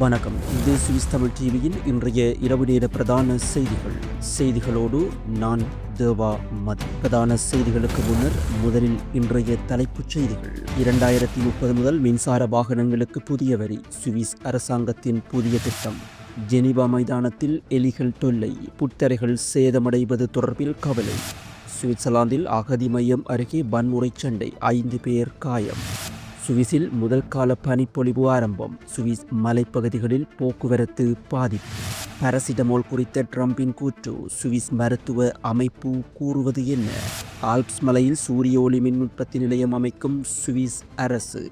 வணக்கம். இது சுவிஸ் தமிழ் டிவியின் இன்றைய இரவு நேர பிரதான செய்திகள். செய்திகளோடு நான் தேவா மதி. பிரதான செய்திகளுக்கு முன்னர் முதலில் இன்றைய தலைப்புச் செய்திகள். இரண்டாயிரத்தி முப்பது முதல் மின்சார வாகனங்களுக்கு புதிய வரி. சுவிஸ் அரசாங்கத்தின் புதிய திட்டம். ஜெனிவா மைதானத்தில் எலிகள் தொல்லை. புத்தரைகள் சேதமடைவது தொடர்பில் கவலை. சுவிட்சர்லாந்தில் அகதி மையம் அருகே வன்முறை சண்டை. ஐந்து பேர் காயம். சுவிஸில் முதல் கால பனிப்பொழிவு ஆரம்பம். சுவிஸ் மலைப்பகுதிகளில் போக்குவரத்து பாதிப்பு. பாராசிட்டமோல் குறித்த ட்ரம்பின் கூற்று சுவிஸ் மருத்துவ அமைப்பு கூறுவது என்ன? ஆல்ப்ஸ் மலையில் சூரிய ஒளி மின் உற்பத்தி நிலையம் அமைக்கும் சுவிஸ் அரசு.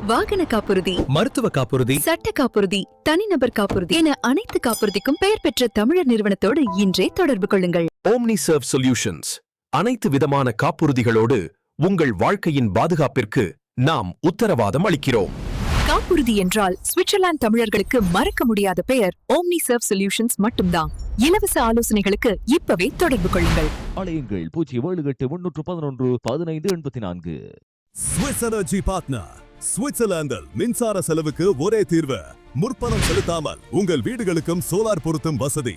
வாகன காப்புறுதி மருத்துவ காப்புறுதி சட்ட காப்புறுதி தனிநபர் காப்புறுதி என அனைத்து காப்புறுதிக்கும் பெயர் பெற்ற தமிழர் நிறுவனத்தோடு இன்றே தொடர்பு கொள்ளுங்கள். ஓம்னி சர்வ் சொல்யூஷன்ஸ் அனைத்து விதமான காப்புறுதிகளோடு உங்கள் வாழ்க்கையின் பாதுகாப்பிற்கு நாம் உத்தரவாதம் அளிக்கிறோம். காப்புறுதி என்றால் சுவிட்சர்லாந்து தமிழர்களுக்கு மறக்க முடியாத பெயர் ஓம்னி சர்வ் சொல்யூஷன்ஸ் மட்டும்தான். இலவச ஆலோசனைகளுக்கு இப்பவே தொடர்பு கொள்ளுங்கள். அலையுங்கள் பூஜ்ஜியம் ஏழு எட்டு முன்னூற்று பதினொன்று பதினைந்து எண்பத்தி நான்கு. ஸ்விஸ் எனர்ஜி பார்ட்னர் சுவிட்சர்லாந்தில் மின்சார செலவுக்கு ஒரே தீர்வு. முற்பணம் செலுத்தாமல் உங்கள் வீடுகளுக்கும் சோலார் பொருத்தும் வசதி.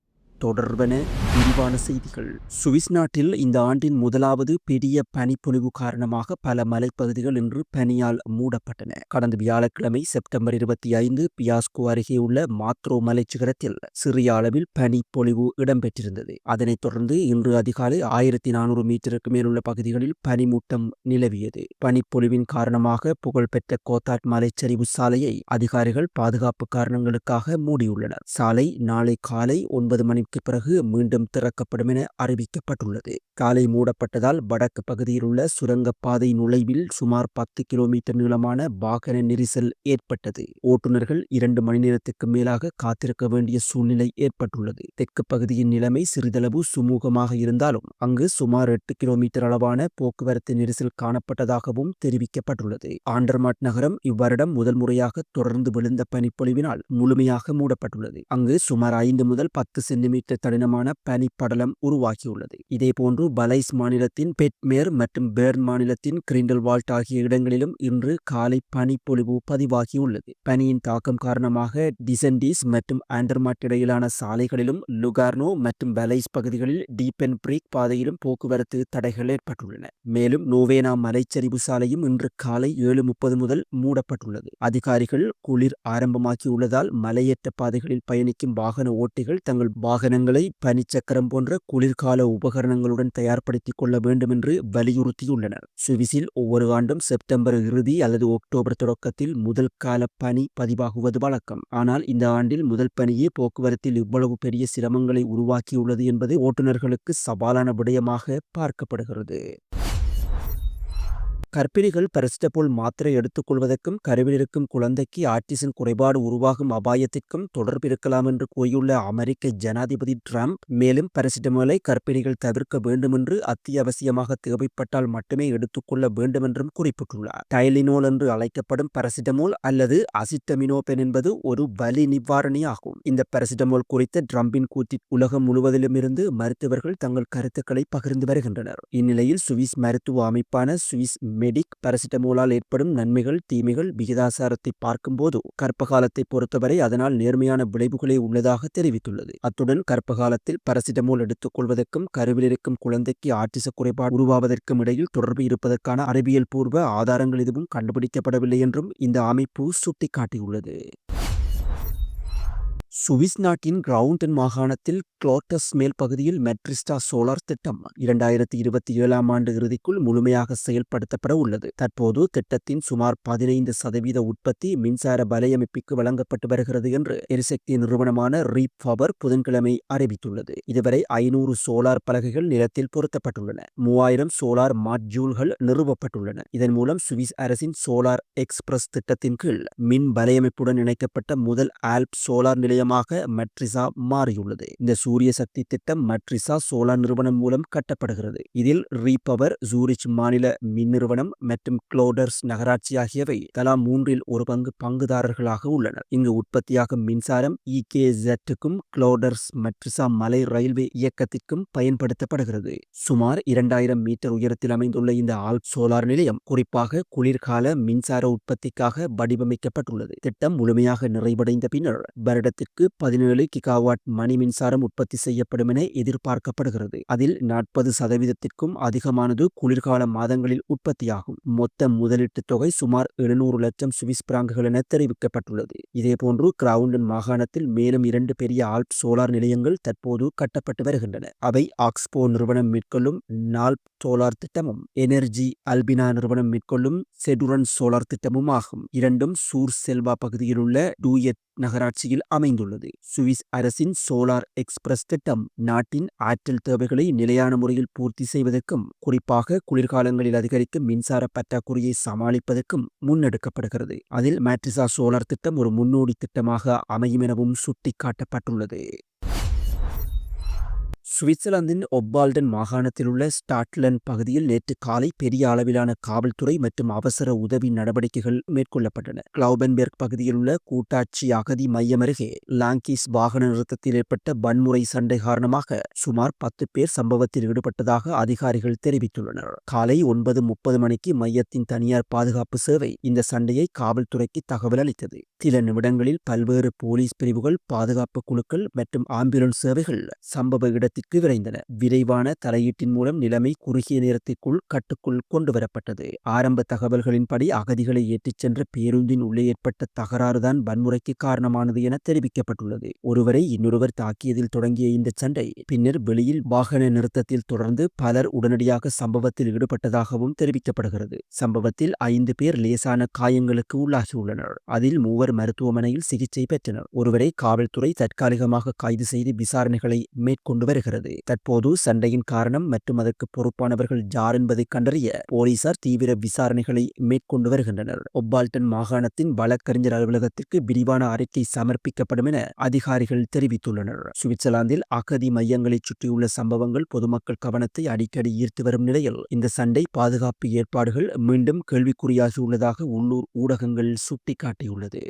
தொடர்பென விரிவான செய்திகள். சுவிஸ் நாட்டில் இந்த ஆண்டின் முதலாவது பெரிய பனிப்பொழிவு காரணமாக பல மலைப்பகுதிகள் இன்று பனியால் மூடப்பட்டன. கடந்த வியாழக்கிழமை செப்டம்பர் இருபத்தி ஐந்து பியாஸ்கோ அருகே உள்ள மாத்ரோ மலைச்சிகரத்தில் சிறிய அளவில் பனிப்பொழிவு இடம்பெற்றிருந்தது. அதனைத் தொடர்ந்து இன்று அதிகாலை ஆயிரத்தி நானூறு மீட்டருக்கு மேலுள்ள பகுதிகளில் பனிமூட்டம் நிலவியது. பனிப்பொழிவின் காரணமாக புகழ்பெற்ற கோத்தாட் மலைச்சரிவு சாலையை அதிகாரிகள் பாதுகாப்பு காரணங்களுக்காக மூடியுள்ளனர். சாலை நாளை காலை ஒன்பது மணி மணிக்கு பிறகு மீண்டும் திறக்கப்படும் என அறிவிக்கப்பட்டுள்ளது. காலை மூடப்பட்டதால் வடக்கு பகுதியில் உள்ள சுரங்கப்பாதை நுழைவில் சுமார் பத்து கிலோமீட்டர் நீளமான வாகன நெரிசல் ஏற்பட்டது. ஓட்டுநர்கள் இரண்டு மணி நேரத்துக்கு மேலாக காத்திருக்க வேண்டிய சூழ்நிலை ஏற்பட்டுள்ளது. தெற்கு பகுதியின் நிலைமை சிறிதளவு சுமூகமாக இருந்தாலும் அங்கு சுமார் எட்டு கிலோமீட்டர் அளவான போக்குவரத்து நெரிசல் காணப்பட்டதாகவும் தெரிவிக்கப்பட்டுள்ளது. ஆண்டர்மாட் நகரம் இவ்வருடம் முதல் முறையாக தொடர்ந்து விழுந்த பனிப்பொழிவினால் முழுமையாக மூடப்பட்டுள்ளது. அங்கு சுமார் ஐந்து முதல் பத்து சென்டிமீட்டர் தடினமான பனிப்படலம் உருவாகியுள்ளது. இதேபோன்று பலைஸ் மாநிலத்தின் பெட்மேர் மற்றும் பேர்ன் மாநிலத்தின் கிரிண்டல்வால்ட் ஆகிய இடங்களிலும் இன்று காலை பனிப்பொழிவு பதிவாகியுள்ளது. பனியின் தாக்கம் காரணமாக டிசென்டிஸ் மற்றும் ஆண்டர்மாட் இடையிலான சாலைகளிலும் லுகார்னோ மற்றும் பலைஸ் பகுதிகளில் டீபென் பிரீக் பாதையிலும் போக்குவரத்து தடைகள் ஏற்பட்டுள்ளன. மேலும் நோவேனா மலைச்சரிவு சாலையும் இன்று காலை ஏழு முப்பது முதல் மூடப்பட்டுள்ளது. அதிகாரிகள் குளிர் ஆரம்பமாகியுள்ளதால் மலையேற்ற பாதைகளில் பயணிக்கும் வாகன ஓட்டிகள் தங்கள் சாதனங்களை பனிச்சக்கரம் போன்ற குளிர்கால உபகரணங்களுடன் தயார்படுத்திக் கொள்ள வேண்டும் என்று வலியுறுத்தியுள்ளனர். சுவிஸில் ஒவ்வொரு ஆண்டும் செப்டம்பர் இறுதி அல்லது அக்டோபர் தொடக்கத்தில் முதல் கால பனி பதிவாகுவது வழக்கம். ஆனால் இந்த ஆண்டில் முதல் பனியே போக்குவரத்தில் இவ்வளவு பெரிய சிரமங்களை உருவாக்கியுள்ளது என்பது ஓட்டுநர்களுக்கு சவாலான விடயமாக பார்க்கப்படுகிறது. கர்ப்பிணிகள் பரசிட்டபோல் மாத்திரை எடுத்துக்கொள்வதற்கும் கருவில் இருக்கும் குழந்தைக்கு ஆட்டிசன் குறைபாடு உருவாகும் அபாயத்திற்கும் தொடர்பு இருக்கலாம் என்று கூறியுள்ள அமெரிக்க ஜனாதிபதி ட்ரம்ப் மேலும் பரசிட்டமோலை கர்ப்பிணிகள் தவிர்க்க வேண்டும் என்று அத்தியாவசியமாக தேவைப்பட்டால் மட்டுமே எடுத்துக்கொள்ள வேண்டும் என்றும் குறிப்பிட்டுள்ளார். டைலினோல் என்று அழைக்கப்படும் பரசிட்டமோல் அல்லது அசிட்டமினோபென் என்பது ஒரு வலி நிவாரணியாகும். இந்த பரசிட்டமோல் குறித்த ட்ரம்பின் கூற்றில் உலகம் முழுவதிலும் இருந்து மருத்துவர்கள் தங்கள் கருத்துக்களை பகிர்ந்து வருகின்றனர். இந்நிலையில் சுவிஸ் மருத்துவ அமைப்பான சுவிஸ் மெடிக் பாரசிட்டமோலால் ஏற்படும் நன்மைகள் தீமைகள் விகிதாசாரத்தை பார்க்கும்போது கர்ப்பகாலத்தை பொறுத்தவரை அதனால் நேர்மையான விளைவுகளே உள்ளதாக தெரிவித்துள்ளது. அத்துடன் கர்ப்பகாலத்தில் பாரசிட்டமோல் எடுத்துக்கொள்வதற்கும் கருவில் இருக்கும் குழந்தைக்கு ஆட்டிச குறைபாடு உருவாவதற்கும் இடையில் தொடர்பு இருப்பதற்கான அறிவியல் பூர்வ ஆதாரங்கள் எதுவும் கண்டுபிடிக்கப்படவில்லை என்றும் இந்த அமைப்பு சுட்டிக்காட்டியுள்ளது. சுவிஸ் நாட்டின் கிரவுண்டன் மாகாணத்தில் குளோட்டஸ் மேல் பகுதியில் மெட்ரிஸ்டா சோலார் திட்டம் இரண்டாயிரத்தி இருபத்தி ஏழாம் ஆண்டு இறுதிக்குள் முழுமையாக செயல்படுத்தப்பட உள்ளது. தற்போது திட்டத்தின் சுமார் பதினைந்து சதவீத உற்பத்தி மின்சார வலையமைப்புக்கு வழங்கப்பட்டு வருகிறது என்று எரிசக்தி நிறுவனமான ரீப் பவர் புதன்கிழமை அறிவித்துள்ளது. இதுவரை ஐநூறு சோலார் பலகைகள் நிலத்தில் பொருத்தப்பட்டுள்ளன. மூவாயிரம் சோலார் மாட்ஜூல்கள் நிறுவப்பட்டுள்ளன. இதன் மூலம் சுவிஸ் அரசின் சோலார் எக்ஸ்பிரஸ் திட்டத்தின் கீழ் மின் வலையமைப்புடன் இணைக்கப்பட்ட முதல் ஆல்ப் சோலார் நிலையமாக மெட்ரிசா மாறியுள்ளது. இந்த சூரிய சக்தி திட்டம் மெட்ரிசா சோலார் நிறுவனம் மூலம் கட்டப்படுகிறது. இதில் ரீபவர் ஜூரிச் மாநில மின் நிறுவனம் மற்றும் குளோடர்ஸ் நகராட்சி ஆகியவை தலா மூன்றில் ஒரு பங்கு பங்குதாரர்களாக உள்ளனர். இங்கு உற்பத்தியாகும் மின்சாரம் இகேசெட்டுக்கும் குளோடர்ஸ் மெட்ரிசா மலை ரயில்வே இயக்கத்திற்கும் பயன்படுத்தப்படுகிறது. சுமார் இரண்டாயிரம் மீட்டர் உயரத்தில் அமைந்துள்ள இந்த ஆல்ப் சோலார் நிலையம் குறிப்பாக குளிர்கால மின்சார உற்பத்திக்காக வடிவமைக்கப்பட்டுள்ளது. திட்டம் முழுமையாக நிறைவடைந்த பின்னர் வருடத்திற்கு பதினேழு கிகாவாட் மணி மின்சாரம் உற்பத்தி செய்யப்படும் என எதிர்பார்க்கப்படுகிறது. அதில் நாற்பது சதவீதத்திற்கும் அதிகமானது குளிர்கால மாதங்களில் உற்பத்தியாகும். மொத்த முதலீட்டு தொகை சுமார் எழுநூறு லட்சம் சுவிஸ் பிராங்குகள் என தெரிவிக்கப்பட்டுள்ளது. இதேபோன்று கிரவுண்டன் மாகாணத்தில் மேலும் இரண்டு பெரிய ஆல்ப் சோலார் நிலையங்கள் தற்போது கட்டப்பட்டு வருகின்றன. அவை ஆக்ஸ்போ நிறுவனம் மேற்கொள்ளும் நால்ப் சோலார் திட்டமும் எனர்ஜி அல்பினா நிறுவனம் மேற்கொள்ளும் செடுரன் சோலார் திட்டமும் ஆகும் இரண்டும் சூர் செல்வா பகுதியில் உள்ள டூயட் நகராட்சியில் அமைந்துள்ளது. சுவிஸ் அரசின் சோலார் எக்ஸ்பிரஸ் திட்டம் நாட்டின் ஆற்றல் தேவைகளை நிலையான முறையில் பூர்த்தி செய்வதற்கும் குறிப்பாக குளிர்காலங்களில் அதிகரிக்கும் மின்சார பற்றாக்குறையை சமாளிப்பதற்கும் முன்னெடுக்கப்படுகிறது. அதில் மேட்ரிசா சோலார் திட்டம் ஒரு முன்னோடி திட்டமாக அமையும் எனவும் சுட்டிக்காட்டப்பட்டுள்ளது. சுவிட்சர்லாந்தின் ஒப்பால்டன் மாகாணத்தில் உள்ள ஸ்டாட்லண்ட் பகுதியில் நேற்று காலை பெரிய அளவிலான காவல்துறை மற்றும் அவசர உதவி நடவடிக்கைகள் மேற்கொள்ளப்பட்டன. கிளவுபன்பெர்க் பகுதியில் உள்ள கூட்டாட்சி அகதி மையம் அருகே லாங்கிஸ் வாகன நிறுத்தத்தில் ஏற்பட்ட வன்முறை சண்டை காரணமாக சுமார் பத்து பேர் சம்பவத்தில் ஈடுபட்டதாக அதிகாரிகள் தெரிவித்துள்ளனர். காலை ஒன்பது முப்பது மணிக்கு மையத்தின் தனியார் பாதுகாப்பு சேவை இந்த சண்டையை காவல்துறைக்கு தகவல் அளித்தது. சில நிமிடங்களில் பல்வேறு போலீஸ் பிரிவுகள் பாதுகாப்பு குழுக்கள் மற்றும் ஆம்புலன்ஸ் சேவைகள் சம்பவ இடத்திற்கு விரைந்தன. விரைவான தலையீட்டின் மூலம் நிலைமை குறுகிய நேரத்திற்குள் கட்டுக்குள் கொண்டு வரப்பட்டது. ஆரம்ப தகவல்களின்படி அகதிகளை ஏற்றிச் சென்ற பேருந்தின் உள்ளே ஏற்பட்ட தகராறுதான் வன்முறைக்கு காரணமானது என தெரிவிக்கப்பட்டுள்ளது. ஒருவரை இன்னொருவர் தாக்கியதில் தொடங்கிய இந்த சண்டை பின்னர் வெளியில் வாகன நிறுத்தத்தில் தொடர்ந்து பலர் உடனடியாக சம்பவத்தில் ஈடுபட்டதாகவும் தெரிவிக்கப்படுகிறது. சம்பவத்தில் ஐந்து பேர் லேசான காயங்களுக்கு உள்ளாகியுள்ளனர். அதில் மூவர் மருத்துவமனையில் சிகிச்சை பெற்றனர். ஒருவரை காவல்துறை தற்காலிகமாக கைது செய்து விசாரணைகளை மேற்கொண்டு வருகிறது. தற்போது சண்டையின் காரணம் மற்றும் அதற்கு பொறுப்பானவர்கள் யார் என்பதை கண்டறிய போலீசார் தீவிர விசாரணைகளை மேற்கொண்டு வருகின்றனர். ஒப்பால்டன் மாகாணத்தின் வழக்கறிஞர் அலுவலகத்திற்கு விரிவான அறிக்கை சமர்ப்பிக்கப்படும் என அதிகாரிகள் தெரிவித்துள்ளனர். சுவிட்சர்லாந்தில் அகதி மையங்களைச் சுற்றியுள்ள சம்பவங்கள் பொதுமக்கள் கவனத்தை அடிக்கடி ஈர்த்து வரும் நிலையில் இந்த சண்டை பாதுகாப்பு ஏற்பாடுகள் மீண்டும் கேள்விக்குறியாகியுள்ளதாக உள்ளூர் ஊடகங்கள் சுட்டிக்காட்டியுள்ளது.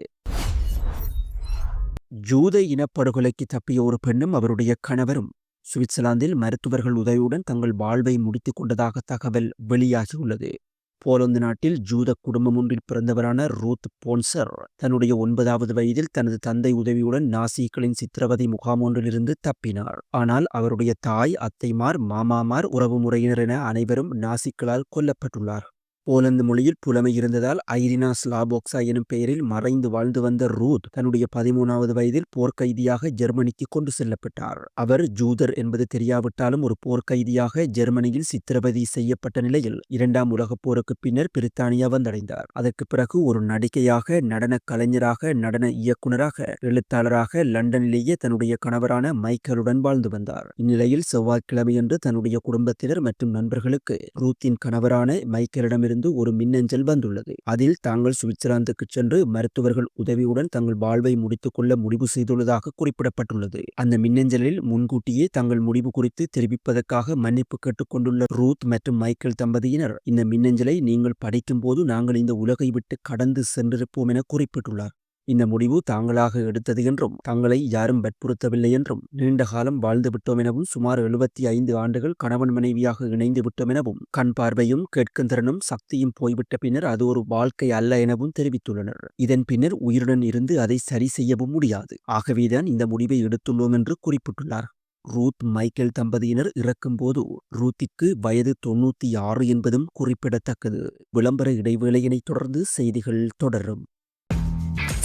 ஜூத இனப்படுகொலைக்கு தப்பிய ஒரு பெண்ணும் அவருடைய கணவரும் சுவிட்சர்லாந்தில் மருத்துவர்கள் உதவியுடன் தங்கள் வாழ்வை முடித்துக் கொண்டதாக தகவல் வெளியாகியுள்ளது. போலந்து நாட்டில் ஜூத குடும்பம் ஒன்றில் பிறந்தவரான ரூத் போன்சர் தன்னுடைய ஒன்பதாவது வயதில் தனது தந்தை உதவியுடன் நாசிக்களின் சித்திரவதை முகாம் ஒன்றிலிருந்து தப்பினார். ஆனால் அவருடைய தாய் அத்தைமார் மாமாமார் உறவுமுறையினர் என அனைவரும் நாசிக்களால் கொல்லப்பட்டுள்ளார் போலந்து மொழியில் புலமை இருந்ததால் ஐரினா ஸ்லாபோக்சா எனும் பெயரில் மறைந்து வாழ்ந்து வந்த ரூத் தன்னுடைய பதிமூணாவது வயதில் போர்க்கைதியாக ஜெர்மனிக்கு கொண்டு செல்லப்பட்டார். அவர் ஜூதர் என்பது தெரியாவிட்டாலும் ஒரு போர்க்கைதியாக ஜெர்மனியில் சித்திரவதை செய்யப்பட்ட நிலையில் இரண்டாம் உலகப் போருக்கு பின்னர் பிரித்தானியா வந்தடைந்தார். அதற்கு பிறகு ஒரு நடிகையாக நடன கலைஞராக நடன இயக்குனராக எழுத்தாளராக லண்டனிலேயே தன்னுடைய கணவரான மைக்கேலுடன் வாழ்ந்து வந்தார். இந்நிலையில் செவ்வாய்க்கிழமையன்று தன்னுடைய குடும்பத்தினர் மற்றும் நண்பர்களுக்கு ரூத்தின் கணவரான மைக்கேலிடமிருந்து ஒரு மின்னஞ்சல் வந்துள்ளது. அதில் தாங்கள் சுவிட்சர்லாந்துக்கு சென்று மருத்துவர்கள் உதவியுடன் தங்கள் வாழ்வை முடித்துக் கொள்ள முடிவு செய்துள்ளதாக குறிப்பிடப்பட்டுள்ளது. அந்த மின்னஞ்சலில் முன்கூட்டியே தங்கள் முடிவு குறித்து தெரிவிப்பதற்காக மன்னிப்பு கேட்டுக்கொண்டுள்ள ரூத் மற்றும் மைக்கேல் தம்பதியினர் இந்த மின்னஞ்சலை நீங்கள் படிக்கும்போது நாங்கள் இந்த உலகை விட்டு கடந்து சென்றிருப்போம் என குறிப்பிட்டுள்ளார். இந்த முடிவு தாங்களாக எடுத்தது என்றும் தங்களை யாரும் வற்புறுத்தவில்லை என்றும் நீண்ட காலம் வாழ்ந்து விட்டோம் எனவும் சுமார் எழுபத்தி ஐந்து ஆண்டுகள் கணவன் மனைவியாக இணைந்து விட்டோம் எனவும் கண் பார்வையும் கேட்கும் திறனும் சக்தியும் போய்விட்ட பின்னர் அது ஒரு வாழ்க்கை அல்ல எனவும் தெரிவித்துள்ளனர். இதன் பின்னர் உயிருடன் இருந்து அதை சரி செய்யவும் முடியாது. ஆகவேதான் இந்த முடிவை எடுத்துள்ளோம் என்று குறிப்பிட்டுள்ளார். ரூத் மைக்கேல் தம்பதியினர் இறக்கும்போது ரூத்திற்கு வயது தொன்னூத்தி ஆறு என்பதும் குறிப்பிடத்தக்கது. விளம்பர இடைவேளையினைத் தொடர்ந்து செய்திகள் தொடரும்.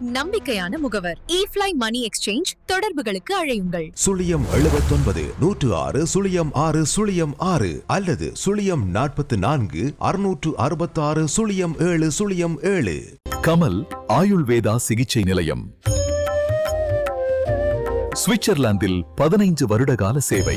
நம்பிக்கையான முகவர். ஈஃப்ளை மணி எக்ஸ்சேஞ்ச் தொடர்புகளுக்கு அழையுங்கள். சுழியம் எழுபத்தொன்பது நூற்று ஆறு சுழியம் ஆறு சுழியம் ஆறு அல்லது சுழியம் நாற்பத்து நான்கு அறுநூற்று அறுபத்தாறு சுழியம் ஏழு சுழியம் ஏழு. கமல் ஆயுள்வேதா சிகிச்சை நிலையம். சுவிட்சர்லாந்தில் பதினைந்து வருடகால சேவை.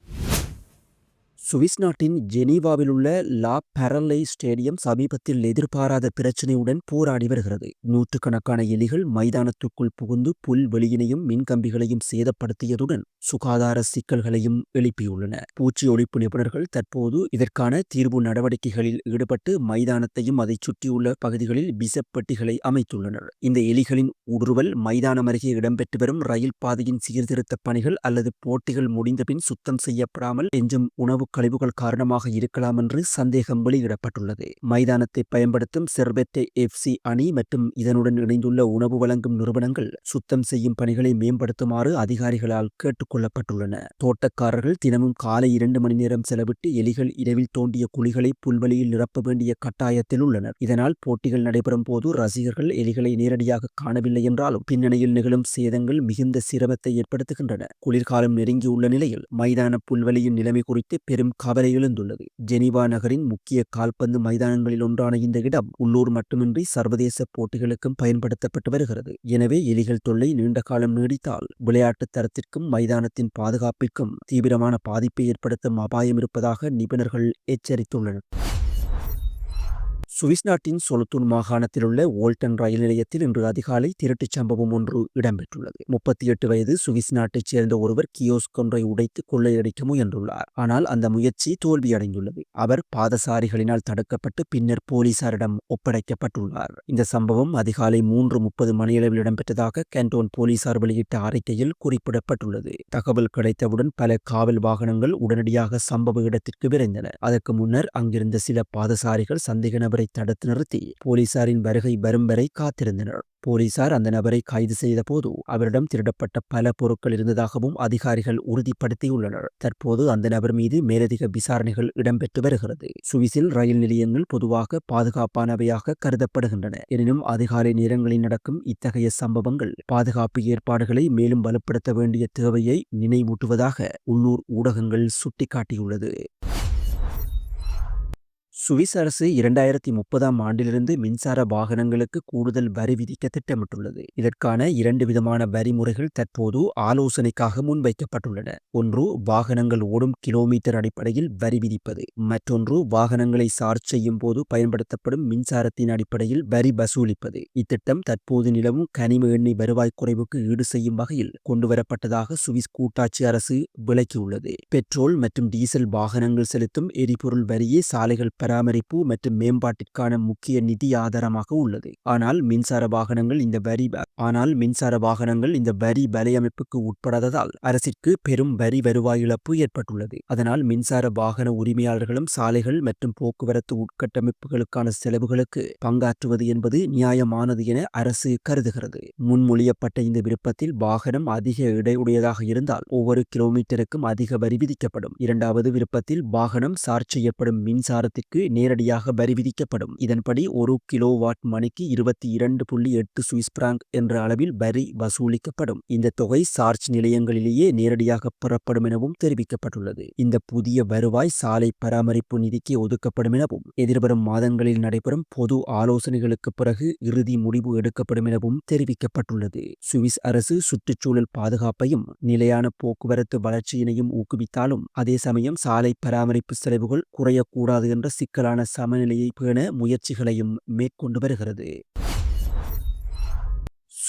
சுவிஸ் நாட்டின் ஜெனீவாவில் உள்ள லா பரல்லை ஸ்டேடியம் சமீபத்தில் எதிர்பாராத பிரச்சனையுடன் போராடி வருகிறது. நூற்றுக்கணக்கான எலிகள் மைதானத்துக்குள் புகுந்து புல்வெளியினையும் மின்கம்பிகளையும் சேதப்படுத்தியதுடன் சுகாதார சிக்கல்களையும் எழுப்பியுள்ளன. பூச்சி ஒழிப்பு நிபுணர்கள் தற்போது இதற்கான தீர்வு நடவடிக்கைகளில் ஈடுபட்டு மைதானத்தையும் அதைச் சுற்றியுள்ள பகுதிகளில் விசப்பட்டிகளை அமைத்துள்ளனர். இந்த எலிகளின் உருவல் மைதானம் அருகே இடம்பெற்று வரும் ரயில் பாதையின் சீர்திருத்த பணிகள் அல்லது போட்டிகள் முடிந்தபின் சுத்தம் செய்யப்படாமல் எஞ்சும் உணவு கழிவுகள் காரணமாக இருக்கலாம் என்று சந்தேகம் வெளியிடப்பட்டுள்ளது. மைதானத்தை பயன்படுத்தும் செர்பெட்டை எஃப்சி அணி மற்றும் இதனுடன் இணைந்துள்ள உணவு வழங்கும் நிறுவனங்கள் சுத்தம் செய்யும் பணிகளை மேம்படுத்துமாறு அதிகாரிகளால் கேட்டுக்கொள்ளப்பட்டுள்ளன தோட்டக்காரர்கள் தினமும் காலை இரண்டு மணி நேரம் செலவிட்டு எலிகள் இரவில் தோண்டிய குழிகளை புல்வெளியில் நிரப்ப வேண்டிய கட்டாயத்தில் உள்ளனர். இதனால் போட்டிகள் நடைபெறும் போது ரசிகர்கள் எலிகளை நேரடியாக காணவில்லை என்றாலும் பின்னணியில் நிகழும் சேதங்கள் மிகுந்த சிரமத்தை ஏற்படுத்துகின்றன. குளிர்காலம் நெருங்கியுள்ள நிலையில் மைதான புல்வெளியின் நிலைமை குறித்து பெரும் கவலை எழுந்துள்ளது. ஜெனீவா நகரின் முக்கிய கால்பந்து மைதானங்களில் ஒன்றான இந்த இடம் உள்ளூர் மட்டுமின்றி சர்வதேச போட்டிகளுக்கும் பயன்படுத்தப்பட்டு வருகிறது. எனவே எலிகள் தொல்லை நீண்ட காலம் நீடித்தால் விளையாட்டு தரத்திற்கும் மைதானத்தின் பாதுகாப்பிற்கும் தீவிரமான பாதிப்பை ஏற்படுத்தும் அபாயம் இருப்பதாக நிபுணர்கள் எச்சரித்துள்ளனர். சுவிஸ் நாட்டின் சொலுத்தூன் மாகாணத்தில் உள்ள ஓல்டன் ரயில் நிலையத்தில் இன்று அதிகாலை திருட்டுச் சம்பவம் ஒன்று இடம்பெற்றுள்ளது. முப்பத்தி எட்டு வயது சுவிஸ் நாட்டைச் சேர்ந்த ஒருவர் கியோஸ்க் ஒன்றை உடைத்து கொள்ளையடிக்க முயன்றுள்ளார். ஆனால் அந்த முயற்சி தோல்வியடைந்துள்ளது. அவர் பாதசாரிகளினால் தடுக்கப்பட்டு பின்னர் போலீசாரிடம் ஒப்படைக்கப்பட்டுள்ளார். இந்த சம்பவம் அதிகாலை மூன்று முப்பது மணியளவில் இடம்பெற்றதாக கேண்டோன் போலீசார் வெளியிட்ட அறிக்கையில் குறிப்பிடப்பட்டுள்ளது. தகவல் கிடைத்தவுடன் பல காவல் வாகனங்கள் உடனடியாக சம்பவ இடத்திற்கு விரைந்தன. அதற்கு முன்னர் அங்கிருந்த சில பாதசாரிகள் சந்தேக நபரை தடுத்து நிறுத்தி போலீசாரின் வருகை வரும் வரை காத்திருந்தனர். போலீசார் அந்த நபரை கைது செய்தபோது அவரிடம் திருடப்பட்ட பல பொருட்கள் இருந்ததாகவும் அதிகாரிகள் உறுதிப்படுத்தியுள்ளனர். தற்போது அந்த நபர் மீது மேலதிக விசாரணைகள் இடம்பெற்று வருகிறது. சுவிசில் ரயில் நிலையங்கள் பொதுவாக பாதுகாப்பானவையாக கருதப்படுகின்றன. எனினும் அதிகாலை நேரங்களில் நடக்கும் இத்தகைய சம்பவங்கள் பாதுகாப்பு ஏற்பாடுகளை மேலும் வலுப்படுத்த வேண்டிய தேவையை நினைவூட்டுவதாக உள்ளூர் ஊடகங்கள் சுட்டிக்காட்டியுள்ளது. சுவிஸ் அரசு இரண்டாயிரத்தி முப்பதாம் ஆண்டிலிருந்து மின்சார வாகனங்களுக்கு கூடுதல் வரி விதிக்க திட்டமிட்டுள்ளது. இதற்கான இரண்டு விதமான வரி முறைகள் தற்போது ஆலோசனைக்காக முன்வைக்கப்பட்டுள்ளன. ஒன்று வாகனங்கள் ஓடும் கிலோமீட்டர் அடிப்படையில் வரி விதிப்பது. மற்றொன்று வாகனங்களை சார்ஜ் செய்யும் போது பயன்படுத்தப்படும் மின்சாரத்தின் அடிப்படையில் வரி வசூலிப்பது. இத்திட்டம் தற்போது நிலவும் கனிம எண்ணெய் வருவாய் குறைவுக்கு ஈடு செய்யும் வகையில் கொண்டுவரப்பட்டதாக சுவிஸ் கூட்டாட்சி அரசு விளக்கியுள்ளது. பெட்ரோல் மற்றும் டீசல் வாகனங்கள் செலுத்தும் எரிபொருள் வரியே சாலைகள் பெற பராமரிப்பு மற்றும் மேம்பாட்டிற்கான முக்கிய நிதி ஆதாரமாக உள்ளது. ஆனால் மின்சார வாகனங்கள் இந்த வரி ஆனால் மின்சார வாகனங்கள் இந்த வரி வலையமைப்புக்கு உட்படாததால் அரசிற்கு பெரும் வரி வருவாய் இழப்பு ஏற்பட்டுள்ளது. அதனால் மின்சார வாகன உரிமையாளர்களும் சாலைகள் மற்றும் போக்குவரத்து உட்கட்டமைப்புகளுக்கான செலவுகளுக்கு பங்காற்றுவது என்பது நியாயமானது என அரசு கருதுகிறது. முன்மொழியப்பட்ட இந்த விருப்பத்தில் வாகனம் அதிக இடையுடையதாக இருந்தால் ஒவ்வொரு கிலோமீட்டருக்கும் அதிக வரி விதிக்கப்படும். இரண்டாவது விருப்பத்தில் வாகனம் சார்ஜ் செய்யப்படும் மின்சாரத்திற்கு நேரடியாக வரி விதிக்கப்படும். இதன்படி ஒரு கிலோ வாட் மணிக்கு இருபத்தி இரண்டு புள்ளி எட்டு சுவிஸ் பிராங்க் என்ற அளவில் வரி வசூலிக்கப்படும். இந்த தொகை சார்ஜ் நிலையங்களிலேயே நேரடியாக பெறப்படும் எனவும் தெரிவிக்கப்பட்டுள்ளது. இந்த புதிய வருவாய் சாலை பராமரிப்பு நிதிக்கு ஒதுக்கப்படும் எனவும் எதிர்வரும் மாதங்களில் நடைபெறும் பொது ஆலோசனைகளுக்கு பிறகு இறுதி முடிவு எடுக்கப்படும் எனவும் தெரிவிக்கப்பட்டுள்ளது. சுவிஸ் அரசு சுற்றுச்சூழல் பாதுகாப்பையும் நிலையான போக்குவரத்து வளர்ச்சியினையும் ஊக்குவித்தாலும் அதே சமயம் சாலை பராமரிப்பு செலவுகள் குறையக்கூடாது என்ற சிக்கலான சமநிலையை பேண முயற்சிகளையும் மேற்கொண்டு வருகிறது.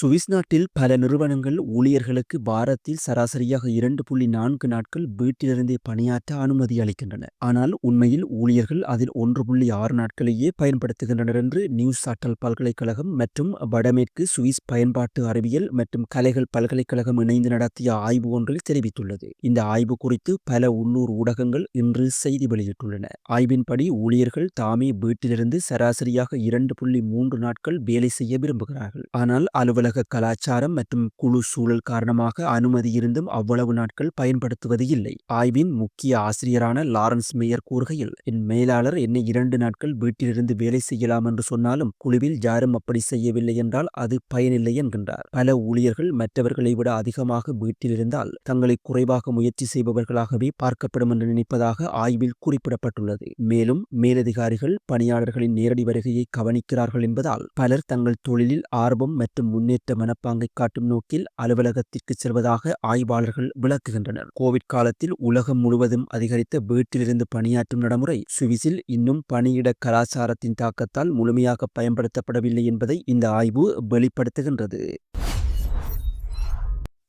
சுவிஸ் நாட்டில் பல நிறுவனங்கள் ஊழியர்களுக்கு வாரத்தில் சராசரியாக இரண்டு புள்ளி நான்கு நாட்கள் வீட்டிலிருந்தே பணியாற்ற அனுமதி அளிக்கின்றன. ஆனால் உண்மையில் ஊழியர்கள் அதில் ஒன்று புள்ளி ஆறு நாட்களையே பயன்படுத்துகின்றனர் என்று நியூ சாட்டல் பல்கலைக்கழகம் மற்றும் வடமேற்கு சுவிஸ் பயன்பாட்டு அறிவியல் மற்றும் கலைகள் பல்கலைக்கழகம் இணைந்து நடத்திய ஆய்வு ஒன்றில் தெரிவித்துள்ளது. இந்த ஆய்வு குறித்து பல உள்ளூர் ஊடகங்கள் இன்று செய்தி வெளியிட்டுள்ளன. ஆய்வின்படி ஊழியர்கள் தாமே வீட்டிலிருந்து சராசரியாக இரண்டு புள்ளி மூன்று நாட்கள் வேலை செய்ய விரும்புகிறார்கள். ஆனால் அலுவலக கலாச்சாரம் மற்றும் குழு சூழல் காரணமாக அனுமதி இருந்தும் அவ்வளவு நாட்கள் பயன்படுத்துவது இல்லை. ஆய்வின் முக்கிய ஆசிரியரான லாரன்ஸ் மேயர் கூறுகையில் என் மேலாளர் என்னை இரண்டு நாட்கள் வீட்டிலிருந்து வேலை செய்யலாம் என்று சொன்னாலும் குழுவில் யாரும் அப்படி செய்யவில்லை என்றால் அது பயனில்லை என்கின்றார். பல ஊழியர்கள் மற்றவர்களை விட அதிகமாக வீட்டில் இருந்தால் தங்களை குறைவாக முயற்சி செய்பவர்களாகவே பார்க்கப்படும் என்று நினைப்பதாக ஆய்வில் குறிப்பிடப்பட்டுள்ளது. மேலும் மேலதிகாரிகள் பணியாளர்களின் நேரடி வருகையை கவனிக்கிறார்கள் என்பதால் பலர் தங்கள் தொழிலில் ஆர்வம் மற்றும் முன்னேற்றம் திட்ட மனப்பாங்கை காட்டும் நோக்கில் அலுவலகத்திற்கு செல்வதாக ஆய்வாளர்கள் விளக்குகின்றனர். கோவிட் காலத்தில் உலகம் முழுவதும் அதிகரித்த வீட்டிலிருந்து பணியாற்றும் நடைமுறை சுவிஸில் இன்னும் பணியிட கலாச்சாரத்தின் தாக்கத்தால் முழுமையாக பயன்படுத்தப்படவில்லை என்பதை இந்த ஆய்வு வெளிப்படுத்துகின்றது.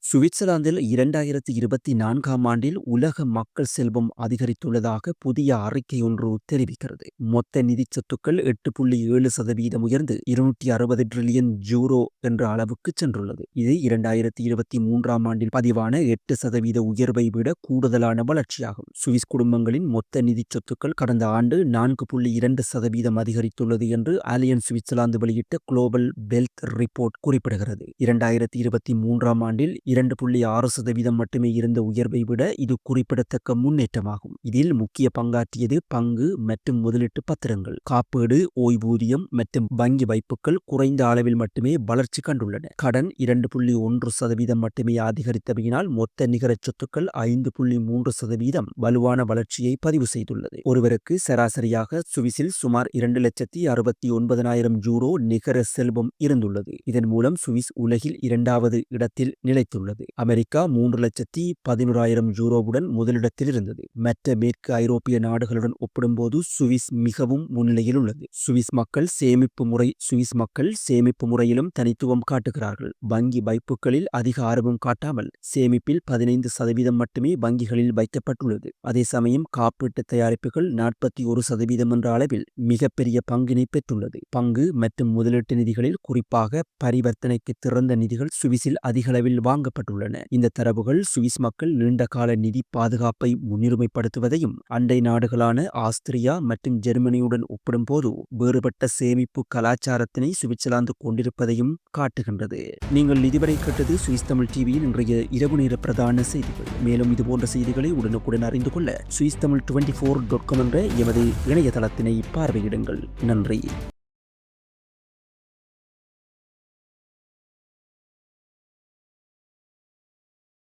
சுவிட்சர்லாந்தில் இரண்டாயிரத்தி இருபத்தி நான்காம் ஆண்டில் உலக மக்கள் செல்வம் அதிகரித்துள்ளதாக புதிய அறிக்கை ஒன்று தெரிவிக்கிறது. மொத்த நிதி சொத்துக்கள் எட்டு புள்ளி ஏழு சதவீதம் உயர்ந்து இருநூற்றி அறுபது டிரில்லியன் ஜூரோ என்ற அளவுக்கு சென்றுள்ளது. இது இரண்டாயிரத்தி இருபத்தி மூன்றாம் ஆண்டில் பதிவான எட்டு சதவீத உயர்வை விட கூடுதலான வளர்ச்சியாகும். சுவிஸ் குடும்பங்களின் மொத்த நிதி சொத்துக்கள் கடந்த ஆண்டு நான்கு புள்ளி இரண்டு சதவீதம் அதிகரித்துள்ளது என்று ஆலியன் சுவிட்சர்லாந்து வெளியிட்ட குளோபல் வெல்த் ரிப்போர்ட் குறிப்பிடுகிறது. இரண்டாயிரத்தி இருபத்தி மூன்றாம் ஆண்டில் இரண்டு புள்ளி ஆறு சதவீதம் மட்டுமே இருந்த உயர்வை விட இது குறிப்பிடத்தக்க முன்னேற்றமாகும். இதில் முக்கிய பங்காற்றியது பங்கு மற்றும் முதலீட்டு பத்திரங்கள். காப்பீடு ஓய்வூதியம் மற்றும் வங்கி வைப்புகள் குறைந்த அளவில் மட்டுமே வளர்ச்சி கண்டுள்ளன. கடன் இரண்டு புள்ளி ஒன்று சதவீதம் மட்டுமே அதிகரித்தமையினால் மொத்த நிகர சொத்துக்கள் ஐந்து புள்ளி மூன்று சதவீதம் வலுவான வளர்ச்சியை பதிவு செய்துள்ளது. ஒருவருக்கு சராசரியாக சுவிஸில் சுமார் இரண்டு லட்சத்தி அறுபத்தி ஒன்பதனாயிரம் ஜூரோ நிகர செல்வம் இருந்துள்ளது. இதன் மூலம் சுவிஸ் உலகில் இரண்டாவது இடத்தில் நிலைத்துள்ளது. அமெரிக்கா மூன்று லட்சத்தி பதினோராயிரம் யூரோவுடன் முதலிடத்தில் இருந்தது. மற்ற மேற்கு ஐரோப்பிய நாடுகளுடன் ஒப்பிடும்போது சுவிஸ் மிகவும் முன்னிலையில் உள்ளது. சுவிஸ் மக்கள் சேமிப்பு முறை சுவிஸ் மக்கள் சேமிப்பு முறையிலும் தனித்துவம் காட்டுகிறார்கள். வங்கி வைப்புகளில் அதிக ஆர்வம் காட்டாமல் சேமிப்பில் பதினைந்து சதவீதம் மட்டுமே வங்கிகளில் வைக்கப்பட்டுள்ளது. அதே சமயம் காப்பீட்டு தயாரிப்புகள் நாற்பத்தி ஒரு சதவீதம் என்ற அளவில் மிகப்பெரிய பங்கினை பெற்றுள்ளது. பங்கு மற்றும் முதலீட்டு நிதிகளில் குறிப்பாக பரிவர்த்தனைக்கு திறந்த நிதிகள் சுவிஸில் அதிக அளவில் வாங்கப்பட்டுள்ளன இந்த தரவுகள் சுவிஸ் மக்கள் நீண்டகால நிதி பாதுகாப்பை முன்னுரிமைப்படுத்துவதையும் அண்டை நாடுகளான ஆஸ்திரியா மற்றும் ஜெர்மனியுடன் ஒப்பிடும்போது வேறுபட்ட சேமிப்பு கலாச்சாரத்தினை சுவிட்சர்லாந்து கொண்டிருப்பதையும் காட்டுகின்றது. நீங்கள் இதுவரை கேட்டது சுவிஸ் தமிழ் டிவியின் இன்றைய இரவு நேர பிரதான செய்திகள். மேலும் இதுபோன்ற செய்திகளை உடனுக்குடன் அறிந்து கொள்ள Swiss Tamil twenty four dot com என்ற எமது இணையதளத்தினை பார்வையிடுங்கள். நன்றி.